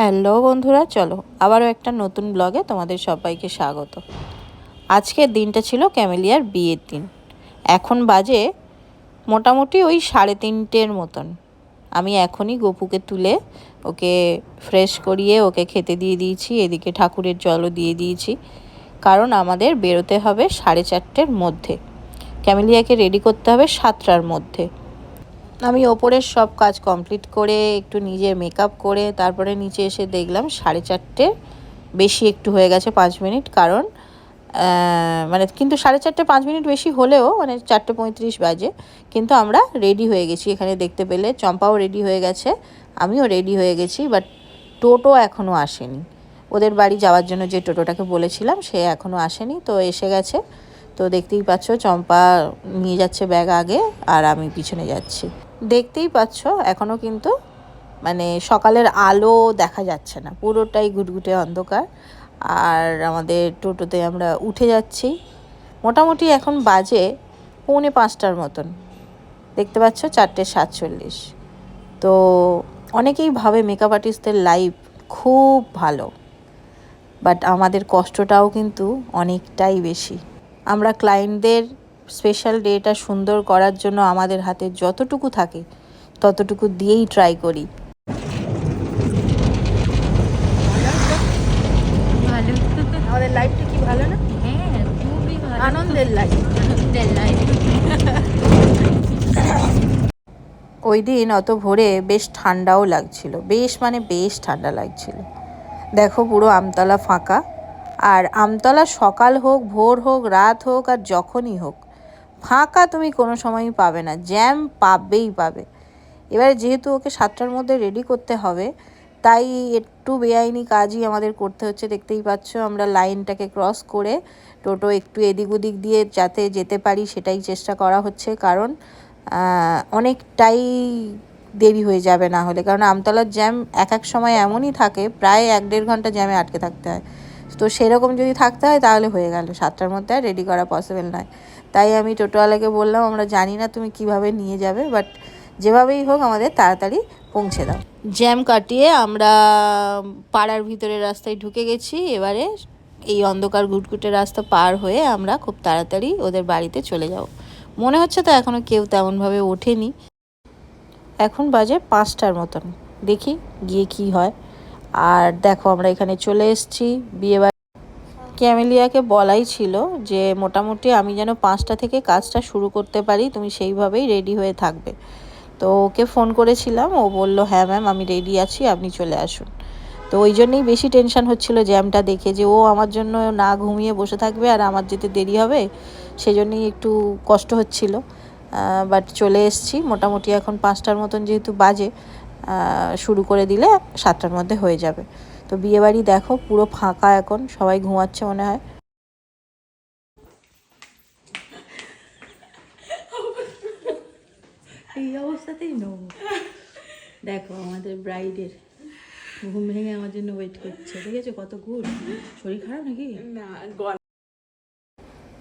Hello বন্ধুরা, চলো আবারও একটা নতুন ব্লগে তোমাদের সবাইকে স্বাগত। আজকের দিনটা ছিল ক্যামেলিয়ার বিয়ের দিন। এখন বাজে মোটামুটি ওই সাড়ে তিনটের মতন। আমি এখনই গপুকে তুলে ওকে ফ্রেশ করিয়ে ওকে খেতে দিয়ে দিয়েছি, এদিকে ঠাকুরের জলও দিয়ে দিয়েছি। কারণ আমাদের বেরোতে হবে সাড়ে চারটের মধ্যে। ক্যামেলিয়াকে রেডি করতে হবে সাতটার মধ্যে। আমি ওপরের সব কাজ কমপ্লিট করে একটু নিজের মেকআপ করে তারপরে নিচে এসে দেখলাম সাড়ে চারটে, বেশি একটু হয়ে গেছে পাঁচ মিনিট কারণ মানে কিন্তু সাড়ে চারটে পাঁচ মিনিট বেশি হলেও মানে চারটে পঁয়ত্রিশ বাজে, কিন্তু আমরা রেডি হয়ে গেছি। এখানে দেখতে পেলে চম্পাও রেডি হয়ে গেছে, আমিও রেডি হয়ে গেছি বাট টোটো এখনও আসেনি। ওদের বাড়ি যাওয়ার জন্য যে টোটোটাকে বলেছিলাম, সে এখনও আসেনি, তো এসে গেছে। তো দেখতেই পাচ্ছ চম্পা নিয়ে যাচ্ছে ব্যাগ আগে, আর আমি পিছনে যাচ্ছি। দেখতেই পাচ্ছ এখনও কিন্তু মানে সকালের আলো দেখা যাচ্ছে না। পুরোটাই ঘুটঘুটে অন্ধকার। আর আমাদের টোটোতে আমরা উঠে যাচ্ছি। মোটামুটি এখন বাজে পৌনে পাঁচটার মতন। দেখতে পাচ্ছ চারটে সাতচল্লিশ। তো অনেকেই ভাবে মেকআপ আর্টিস্টদের লাইফ খুব ভালো। বাট আমাদের কষ্টটাও কিন্তু অনেকটাই বেশি। আমরা ক্লায়েন্টদের স্পেশাল ডেটা সুন্দর করার জন্য আমাদের হাতে যতটুকু থাকে ততটুকু দিয়েই ট্রাই করি। আমাদের লাইফটা কি ভালো না? হ্যাঁ খুবই ভালো। আনন্দের লাইফ আনন্দের লাইফ ওই দিন অত ভোরে বেশ ঠান্ডাও লাগছিল। বেশ মানে বেশ ঠান্ডা লাগছিল। দেখো পুরো আমতলা ফাঁকা। আর আমতলা সকাল হোক ভোর হোক রাত হোক আর যখনই হোক ফাঁকা তুমি কোনো সময়ই পাবে না জ্যাম পাবেই পাবে। এবারে যেহেতু ওকে সাতটার মধ্যে রেডি করতে হবে, তাই একটু বেআইনি কাজই আমাদের করতে হচ্ছে। দেখতেই পাচ্ছ আমরা লাইনটাকে ক্রস করে টোটো একটু এদিক ওদিক দিয়ে যাতে যেতে পারি সেটাই চেষ্টা করা হচ্ছে, কারণ অনেকটাই দেরি হয়ে যাবে না হলে। কারণ আমতলার জ্যাম এক এক সময় এমনই থাকে, প্রায় এক দেড় ঘণ্টা জ্যামে আটকে থাকতে হয়। তো সেরকম যদি থাকতে হয় তাহলে হয়ে গেল, সাতটার মধ্যে আর রেডি করা পসিবল নয়। তাই আমি টোটোওয়ালাকে বললাম, আমরা জানি না তুমি কীভাবে নিয়ে যাবে বাট যেভাবেই হোক আমাদের তাড়াতাড়ি পৌঁছে দাও। জ্যাম কাটিয়ে আমরা পাড়ার ভিতরের রাস্তায় ঢুকে গেছি। এবারে এই অন্ধকার ঘুটঘুটে রাস্তা পার হয়ে আমরা খুব তাড়াতাড়ি ওদের বাড়িতে চলে যাব। মনে হচ্ছে তো এখনও কেউ তেমনভাবে ওঠেনি। এখন বাজে পাঁচটার মতন। দেখি গিয়ে কি হয়। আর দেখো, আমরা এখানে চলে এসেছি। বিয়ে ক্যামেলিয়াকে বলাই ছিল যে, মোটামুটি আমি যেন পাঁচটা থেকে কাজটা শুরু করতে পারি, তুমি সেইভাবেই রেডি হয়ে থাকবে। তো ওকে ফোন করেছিলাম, ও বলল হ্যাঁ ম্যাম, আমি রেডি আছি, আপনি চলে আসুন। তো ওই জন্যই বেশি টেনশন হচ্ছিল জ্যামটা দেখে যে, ও আমার জন্য না ঘুমিয়ে বসে থাকবে আর আমার যেতে দেরি হবে, সেজন্যই একটু কষ্ট হচ্ছিল। বাট চলে এসেছি, মোটামুটি এখন পাঁচটার মতন যেহেতু বাজে শুরু করে দিলে সাতটার মধ্যে হয়ে যাবে। তো বিয়েবাড়ি দেখো পুরো ফাঁকা এখন সবাই ঘুমাচ্ছে মনে হয়। এই অবস্থাতেই নেব দেখো আমাদের ব্রাইডের ঘুম ভেঙে আমার জন্য ওয়েট করছে দেখেছ কত গুড় শরীর খারাপ নাকি? না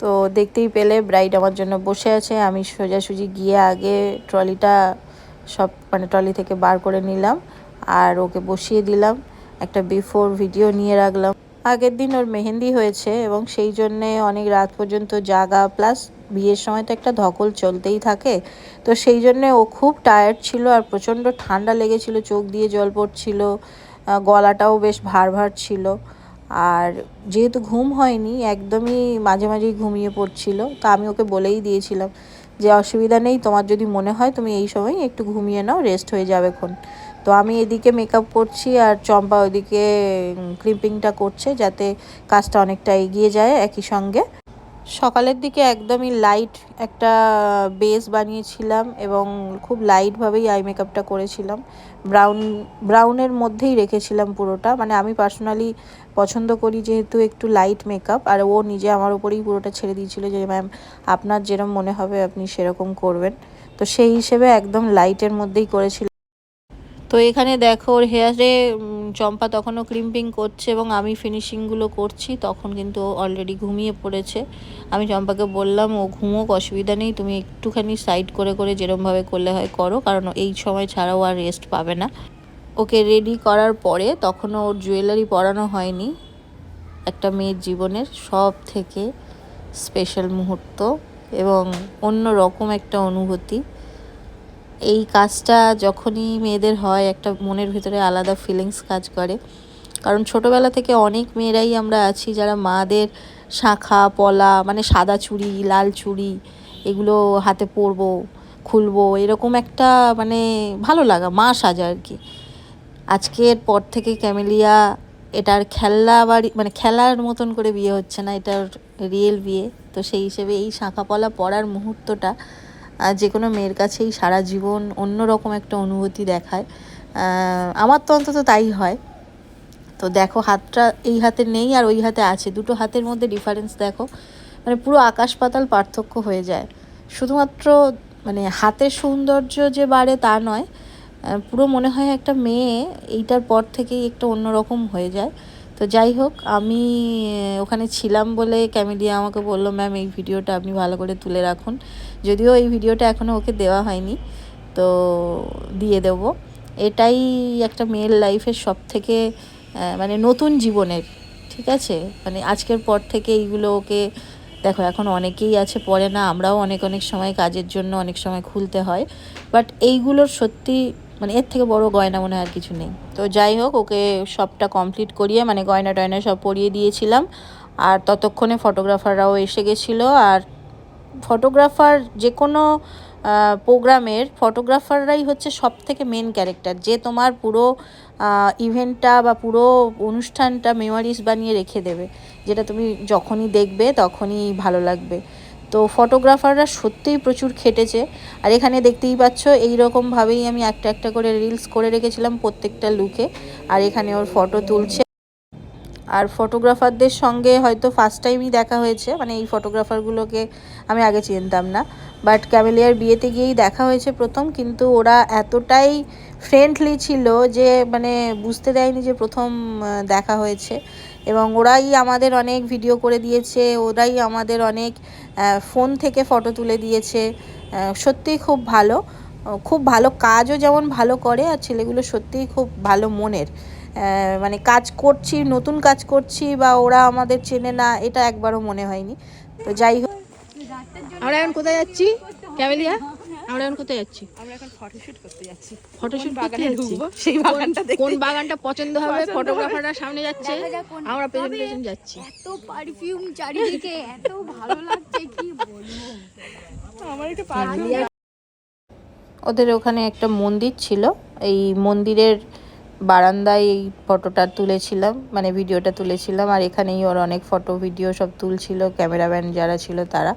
তো দেখতেই পেলে ব্রাইড আমার জন্য বসে আছে আমি সোজাসুজি গিয়ে আগে ট্রলিটা সব মানে ট্রলি থেকে বার করে নিলাম আর ওকে বসিয়ে দিলাম। একটা বিফোর ভিডিও নিয়ে রাখলাম। আগের দিন ওর মেহেন্দি হয়েছে এবং সেই জন্যে অনেক রাত পর্যন্ত জাগা প্লাস বিয়ের সময় তো একটা ধকল চলতেই থাকে। তো সেই জন্যে ও খুব টায়ার্ড ছিল আর প্রচণ্ড ঠান্ডা লেগেছিল, চোখ দিয়ে জল পড়ছিল গলাটাও বেশ ভার ভার ছিল। আর যেহেতু ঘুম হয়নি, একদমই মাঝে মাঝেই ঘুমিয়ে পড়ছিল, তা আমি ওকে বলেই দিয়েছিলাম যে, অসুবিধা নেই, তোমার যদি মনে হয় তুমি এই সময় একটু ঘুমিয়ে নাও রেস্ট হয়ে যাবে খন তো আমি এদিকে মেকআপ করছি আর চম্পা ওদিকে ক্লিপিংটা করছে যাতে কাজটা অনেকটা এগিয়ে যায় একই সঙ্গে। সকালের দিকে একদমই লাইট একটা বেস বানিয়েছিলাম এবং খুব লাইটভাবেই আই মেকআপটা করেছিলাম। ব্রাউন ব্রাউনের মধ্যেই রেখেছিলাম পুরোটা। মানে আমি পার্সোনালি পছন্দ করি যেহেতু একটু লাইট মেকআপ আর ও নিজে আমার উপরেই পুরোটা ছেড়ে দিয়েছিল যে, ম্যাম, আপনার যেরকম মনে হবে আপনি সেরকম করবেন। তো সেই হিসেবে একদম লাইটের মধ্যেই করেছিলাম। তো এখানে দেখো ওর হেয়ারে চম্পা তখনও ক্রিম্পিং করছে এবং আমি ফিনিশিংগুলো করছি, তখন কিন্তু অলরেডি ঘুমিয়ে পড়েছে। আমি চম্পাকে বললাম, ও ঘুমোক, অসুবিধা নেই, তুমি একটুখানি সাইড করে করে যেরমভাবে করলে হয় করো, কারণ এই সময় ছাড়াও আর রেস্ট পাবে না। ওকে রেডি করার পরে তখনও ওর জুয়েলারি পরানো হয়নি, একটা মেয়ের জীবনের সব থেকে স্পেশাল মুহূর্ত এবং অন্য রকম একটা অনুভূতি। এই কাজটা যখনই মেয়েদের হয়, একটা মনের ভিতরে আলাদা ফিলিংস কাজ করে। কারণ ছোটোবেলা থেকে অনেক মেয়েরাই আমরা আছি যারা মাদের শাঁখা, পলা মানে সাদা চুড়ি, লাল চুড়ি এগুলো হাতে পরবো, খুলবো, এরকম একটা মানে ভালো লাগা, মা সাজা আর কি। আজকের পর থেকে ক্যামেলিয়া এটার খেলনা বাড়ি মানে খেলার মতন করে বিয়ে হচ্ছে না, এটার রিয়েল বিয়ে। তো সেই হিসেবে এই শাঁখা শাঁখাপলা পরার মুহূর্তটা যে কোনো মেয়ের কাছেই সারা জীবন অন্যরকম একটা অনুভূতি দেখায়। আমার তো অন্তত তাই হয়। তো দেখো, হাতটা এই হাতে নেই আর ওই হাতে আছে। দুটো হাতের মধ্যে ডিফারেন্স দেখো মানে পুরো আকাশ পাতাল পার্থক্য হয়ে যায়। শুধুমাত্র মানে হাতের সৌন্দর্য যে বাড়ে তা নয় পুরো মনে হয় একটা মেয়ে এইটার পর থেকেই একটা অন্যরকম হয়ে যায়। তো যাই হোক, আমি ওখানে ছিলাম বলে ক্যামেলিয়া আমাকে বলল, ম্যাম, এই ভিডিওটা আপনি ভালো করে তুলে রাখুন। যদিও এই ভিডিওটা এখনও ওকে দেওয়া হয়নি, তো দিয়ে দেব। এটাই একটা মেয়ের লাইফের সব থেকে মানে নতুন জীবনের, ঠিক আছে? মানে আজকের পর থেকে এইগুলো ওকে, দেখো, এখন অনেকেই আছে পরে না, আমরাও অনেক অনেক সময় কাজের জন্য অনেক সময় খুলতে হয়। বাট এইগুলোর সত্যি মানে এর থেকে বড় গয়না মনে হয় আর কিছু নেই। তো যাই হোক, ওকে সবটা কমপ্লিট করিয়ে মানে গয়না টয়না সব পরিয়ে দিয়েছিলাম। আর ততক্ষণে ফটোগ্রাফাররাও এসে গেছিল। আর ফটোগ্রাফার যে কোনো প্রোগ্রামের ফটোগ্রাফাররাই হচ্ছে সব থেকে মেন ক্যারেক্টার যে তোমার পুরো ইভেন্টটা বা পুরো অনুষ্ঠানটা মেমোরিজ বানিয়ে রেখে দেবে। যেটা তুমি যখনই দেখবে তখনই ভালো লাগবে। তো ফটোগ্রাফাররা সত্যিই প্রচুর খেটেছে। আর এখানে দেখতেই পাচ্ছ এই রকমভাবেই আমি একটা একটা করে রিলস করে রেখেছিলাম প্রত্যেকটা লুকে আর এখানে ওর ফটো তুলছে। আর ফটোগ্রাফারদের সঙ্গে হয়তো ফার্স্ট টাইমই দেখা হয়েছে মানে এই ফটোগ্রাফারগুলোকে আমি আগে চিনতাম না। বাট ক্যামেলিয়ার বিয়েতে গিয়েই দেখা হয়েছে প্রথম, কিন্তু ওরা এতটাই ফ্রেন্ডলি ছিল যে মানে বুঝতে দেয়নি যে প্রথম দেখা হয়েছে। এবং ওরাই আমাদের অনেক ভিডিও করে দিয়েছে, ওরাই আমাদের অনেক ফোন থেকে ফটো তুলে দিয়েছে। সত্যিই খুব ভালো। খুব ভালো কাজও যেমন ভালো করে, আর ছেলেগুলো সত্যিই খুব ভালো মনের। মানে কাজ করছি, নতুন কাজ করছি বা ওরা আমাদের চেনে না, এটা একবারও মনে হয়নি। তো যাই হোক। আমরা এখন কোথায় যাচ্ছি? ক্যামেলিয়া আমরা এখন কোথায় যাচ্ছি? আমরা এখন ফটোশুট করতে যাচ্ছি। ফটোশুট করতে যাচ্ছি? সেই বাগানটা দেখতে কোন বাগানটা পছন্দ হবে? ফটোগ্রাফাররা সামনে যাচ্ছে। আমরা পেছন যাচ্ছি। এত পারফিউম চারিদিকে এত ভালো লাগছে কি বলব? আমার একটু পারফিউম ওদের ওখানে একটা মন্দির ছিল। এই মন্দিরের বারান্দায় এই ফটোটা তুলেছিলাম মানে ভিডিওটা তুলেছিলাম। আর এখানেই ওর অনেক ফটো ভিডিও সব তুলছিল ক্যামেরাম্যান যারা ছিল তারা।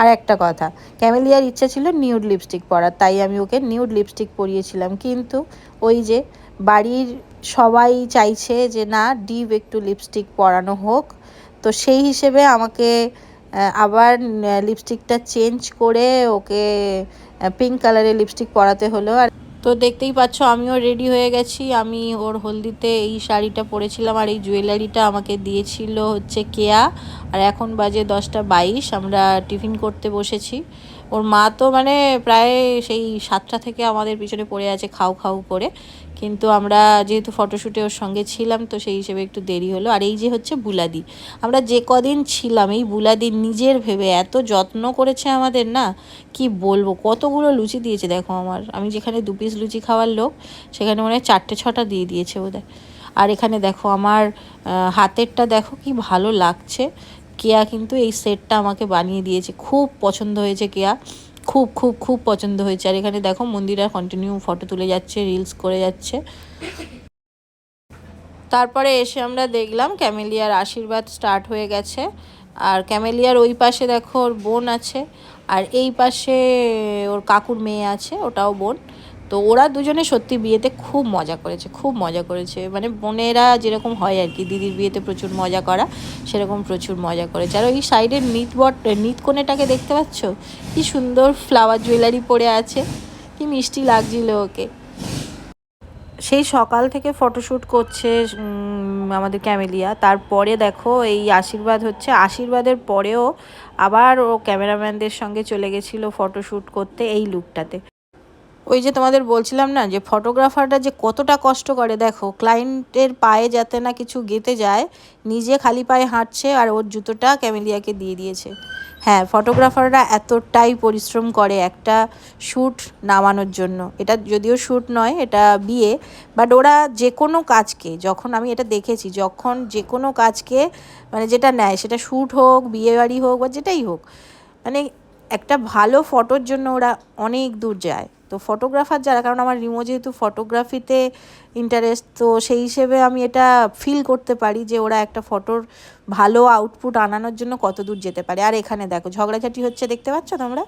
আর একটা কথা, ক্যামেলিয়ার ইচ্ছা ছিল নিউড লিপস্টিক পরার, তাই আমি ওকে নিউড লিপস্টিক পরিয়েছিলাম। কিন্তু ওই যে বাড়ির সবাই চাইছে যে না ডিপ একটু লিপস্টিক পরানো হোক। তো সেই হিসেবে আমাকে আবার লিপস্টিকটা চেঞ্জ করে ওকে পিঙ্ক কালারের লিপস্টিক পরাতে হলো। আর তো দেখতেই পাচ্ছ, আমিও রেডি হয়ে গেছি। আমি ওর হলদিতে এই শাড়িটা পরেছিলাম আর এই জুয়েলারিটা আমাকে দিয়েছিল হচ্ছে কেয়া। আর এখন বাজে দশটা বাইশ, আমরা টিফিন করতে বসেছি। ওর মা তো মানে প্রায় সেই সাতটা থেকে আমাদের পিছনে পড়ে আছে, খাও খাও করে। কিন্তু আমরা যেহেতু ফটোশ্যুটে ওর সঙ্গে ছিলাম, তো সেই হিসেবে একটু দেরি হলো। আর এই যে হচ্ছে বুলাদি, আমরা যে কদিন ছিলাম, এই বুলাদি নিজের ভেবে এত যত্ন করেছে আমাদের না, কি বলব? কতগুলো লুচি দিয়েছে দেখো আমার। আমি যেখানে দু পিস লুচি খাওয়ার লোক, সেখানে মনে হয় চারটে, ছটা দিয়ে দিয়েছে বোধহয়। আর এখানে দেখো আমার হাতেরটা দেখো কি ভালো লাগছে। কেয়া কিন্তু এই সেটটা আমাকে বানিয়ে দিয়েছে। খুব পছন্দ হয়েছে কেয়া। খুব খুব খুব পছন্দ হয়েছে। আর এখানে দেখো মন্দিরা কন্টিনিউ ফটো তুলে যাচ্ছে রিলস করে যাচ্ছে। তারপরে এসে আমরা দেখলাম ক্যামেলিয়ার আশীর্বাদ স্টার্ট হয়ে গেছে। আর ক্যামেলিয়ার ওই পাশে দেখো ওর বোন আছে। আর এই পাশে ওর কাকুর মেয়ে আছে, ওটাও বোন। তো ওরা দুজনে সত্যি বিয়েতে খুব মজা করেছে, খুব মজা করেছে। মানে বোনেরা যেরকম হয় আর কি, দিদির বিয়েতে প্রচুর মজা করা, সেরকম প্রচুর মজা করেছে। আর ওই সাইডের নিত বট নিত কোণেটাকে দেখতে পাচ্ছ? কি সুন্দর ফ্লাওয়ার জুয়েলারি পরে আছে, কি মিষ্টি লাগছিল ওকে। সেই সকাল থেকে ফটোশ্যুট করছে আমাদের ক্যামেলিয়া। তারপরে দেখো, এই আশীর্বাদ হচ্ছে, আশীর্বাদের পরেও আবার ও ক্যামেরাম্যানদের সঙ্গে চলে গেছিল ফটোশ্যুট করতে এই লুকটাতে ওই যে তোমাদের বলছিলাম না, যে ফটোগ্রাফারটা যে কতটা কষ্ট করে, দেখো ক্লায়েন্টের পায়ে যাতে না কিছু গেতে যায়, নিজে খালি পায়ে হাঁটছে আর ওর জুতোটা ক্যামেলিয়াকে দিয়ে দিয়েছে। হ্যাঁ ফটোগ্রাফাররা এতটাই পরিশ্রম করে একটা শ্যুট নামানোর জন্য। এটা যদিও শ্যুট নয়, এটা বিয়ে বাট ওরা যে কোনো কাজকে, যখন আমি এটা দেখেছি, যখন যে কোনো কাজকে মানে যেটা নেয়, সেটা শ্যুট হোক বিয়ে বাড়ি হোক বা যেটাই হোক মানে একটা ভালো ফটোর জন্য ওরা অনেক দূর যায়। তো ফটোগ্রাফার যারা, কারণ আমার রিমো যেহেতু ফটোগ্রাফিতে ইন্টারেস্ট তো সেই হিসেবে আমি এটা ফিল করতে পারি যে ওরা একটা ফটোর ভালো আউটপুট আনানোর জন্য কত দূর যেতে পারে। আর এখানে দেখো, ঝগড়াঝাটি হচ্ছে, দেখতে পাচ্ছ তোমরা?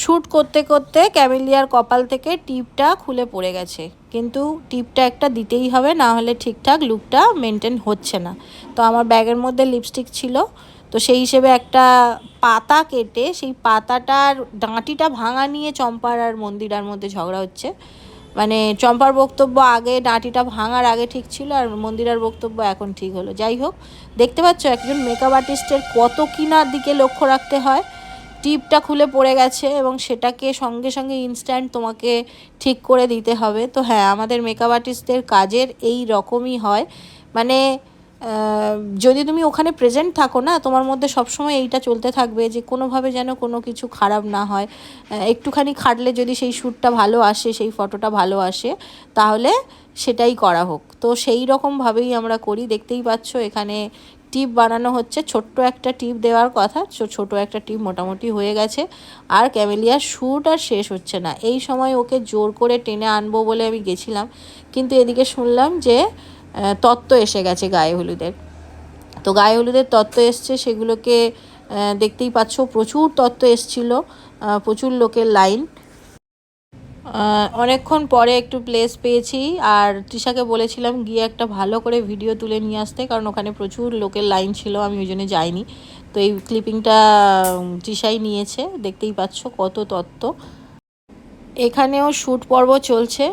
শ্যুট করতে করতে ক্যামেলিয়ার কপাল থেকে টিপটা খুলে পড়ে গেছে। কিন্তু টিপটা একটা দিতেই হবে, না হলে ঠিকঠাক লুকটা মেনটেন হচ্ছে না। তো আমার ব্যাগের মধ্যে লিপস্টিক ছিল তো সেই হিসেবে একটা পাতা কেটে সেই পাতাটার ডাঁটিটা ভাঙা নিয়ে চম্পার আর মন্দিরার মধ্যে ঝগড়া হচ্ছে। মানে চম্পার বক্তব্য আগে ডাঁটিটা ভাঙার আগে ঠিক ছিল আর মন্দিরার বক্তব্য এখন ঠিক হলো। যাই হোক, দেখতে পাচ্ছ একজন মেকআপ আর্টিস্টের কত কিনার দিকে লক্ষ্য রাখতে হয়। টিপটা খুলে পড়ে গেছে এবং সেটাকে সঙ্গে সঙ্গে ইনস্ট্যান্ট তোমাকে ঠিক করে দিতে হবে। তো হ্যাঁ আমাদের মেকআপ আর্টিস্টদের কাজের এই রকমই হয়। মানে যদি তুমি ওখানে প্রেজেন্ট থাকো না, তোমার মধ্যে সবসময় এইটা চলতে থাকবে যে কোনোভাবে যেন কোনো কিছু খারাপ না হয়। একটুখানি খাটলে যদি সেই শ্যুটটা ভালো আসে, সেই ফটোটা ভালো আসে, তাহলে সেটাই করা হোক। তো সেই রকমভাবেই আমরা করি। দেখতেই পাচ্ছ এখানে টিপ বানানো হচ্ছে। ছোট্ট একটা টিপ দেওয়ার কথা ছোট একটা টিপ মোটামুটি হয়ে গেছে। আর ক্যামেলিয়ার শ্যুট আর শেষ হচ্ছে না। এই সময় ওকে জোর করে টেনে আনব বলে আমি গেছিলাম। কিন্তু এদিকে শুনলাম যে তত্ত্ব এসে গেছে গায়ে হলুদের। তো গায়ে হলুদের তত্ত্ব এসছে, সেগুলোকে দেখতেই পাচ্ছ প্রচুর তত্ত্ব এসছিল প্রচুর লোকের লাইন। অনেকক্ষণ পরে একটু প্লেস পেয়েছি, আর তৃষাকে বলেছিলাম গিয়ে একটা ভালো করে ভিডিও তুলে নিয়ে আসতে, কারণ ওখানে প্রচুর লোকের লাইন ছিল, আমি ওই জন্য যাইনি। তো এই ক্লিপিংটা তৃষাই নিয়েছে, দেখতেই পাচ্ছ কত তত্ত্ব। এখানেও শ্যুট পর্ব চলছে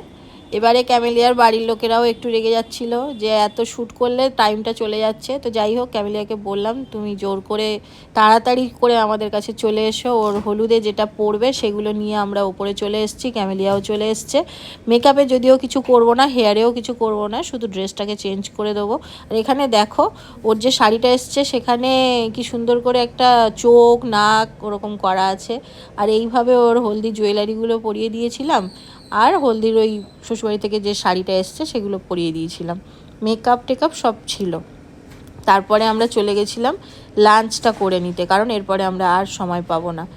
এবারে ক্যামেলিয়ার বাড়ির লোকেরাও একটু রেগে যাচ্ছিল যে এত শ্যুট করলে টাইমটা চলে যাচ্ছে। তো যাই হোক, ক্যামেলিয়াকে বললাম, তুমি জোর করে তাড়াতাড়ি করে আমাদের কাছে চলে এসো। ওর হলুদে যেটা পড়বে সেগুলো নিয়ে আমরা ওপরে চলে এসেছি, ক্যামেলিয়াও চলে এসছে। মেকআপে যদিও কিছু করব না, হেয়ারেও কিছু করব না, শুধু ড্রেসটাকে চেঞ্জ করে দেবো। আর এখানে দেখো, ওর যে শাড়িটা এসছে সেখানে কি সুন্দর করে একটা চোখ, নাক ওরকম করা আছে। আর এইভাবে ওর হলদি জুয়েলারিগুলো পরিয়ে দিয়েছিলাম। আর হলদির ওই শ্বশুরবাড়ি থেকে যে শাড়িটা এসছে সেগুলো পরিয়ে দিয়েছিলাম। মেকআপ টেকআপ সব ছিল। তারপরে আমরা চলে গেছিলাম লাঞ্চটা করে নিতে, কারণ এরপরে আমরা আর সময় পাবো না।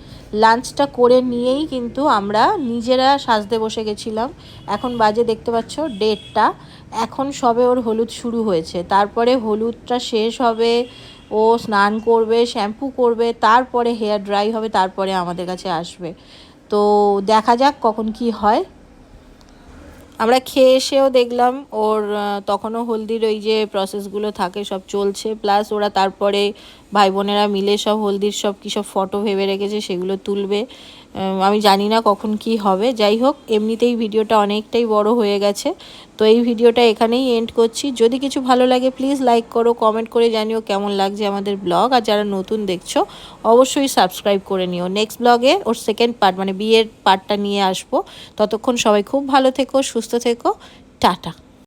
লাঞ্চটা করে নিয়েই কিন্তু আমরা নিজেরা সাজতে বসে গেছিলাম। এখন বাজে, দেখতে পাচ্ছ ডেটটা এখন সবে ওর হলুদ শুরু হয়েছে। তারপরে হলুদটা শেষ হবে, ও স্নান করবে, শ্যাম্পু করবে, তারপরে হেয়ার ড্রাই হবে, তারপরে আমাদের কাছে আসবে। তো দেখা যাক কখন কি হয়। আমরা খেয়ে এসেও দেখলাম ওর তখনও হলদির ওই যে প্রসেসগুলো থাকে, সব চলছে। প্লাস ওরা তারপরে ভাই বোনেরা মিলে সব হলদির সব কী সব ফটো ভেবে রেখেছে, সেগুলো তুলবে। আমি জানি না কখন কি হবে। যাই হোক, এমনিতেই ভিডিওটা অনেকটাই বড় হয়ে গেছে। তো এই ভিডিওটা এখানেই এন্ড করছি। যদি কিছু ভালো লাগে প্লিজ লাইক করো কমেন্ট করে জানিও কেমন লাগছে আমাদের ব্লগ আর যারা নতুন দেখছ, অবশ্যই সাবস্ক্রাইব করে নিও। নেক্সট ব্লগে ওর সেকেন্ড পার্ট মানে বিয়ের পার্টটা নিয়ে আসব। ততক্ষণ সবাই খুব ভালো থেকো, সুস্থ থেকো। টাটা।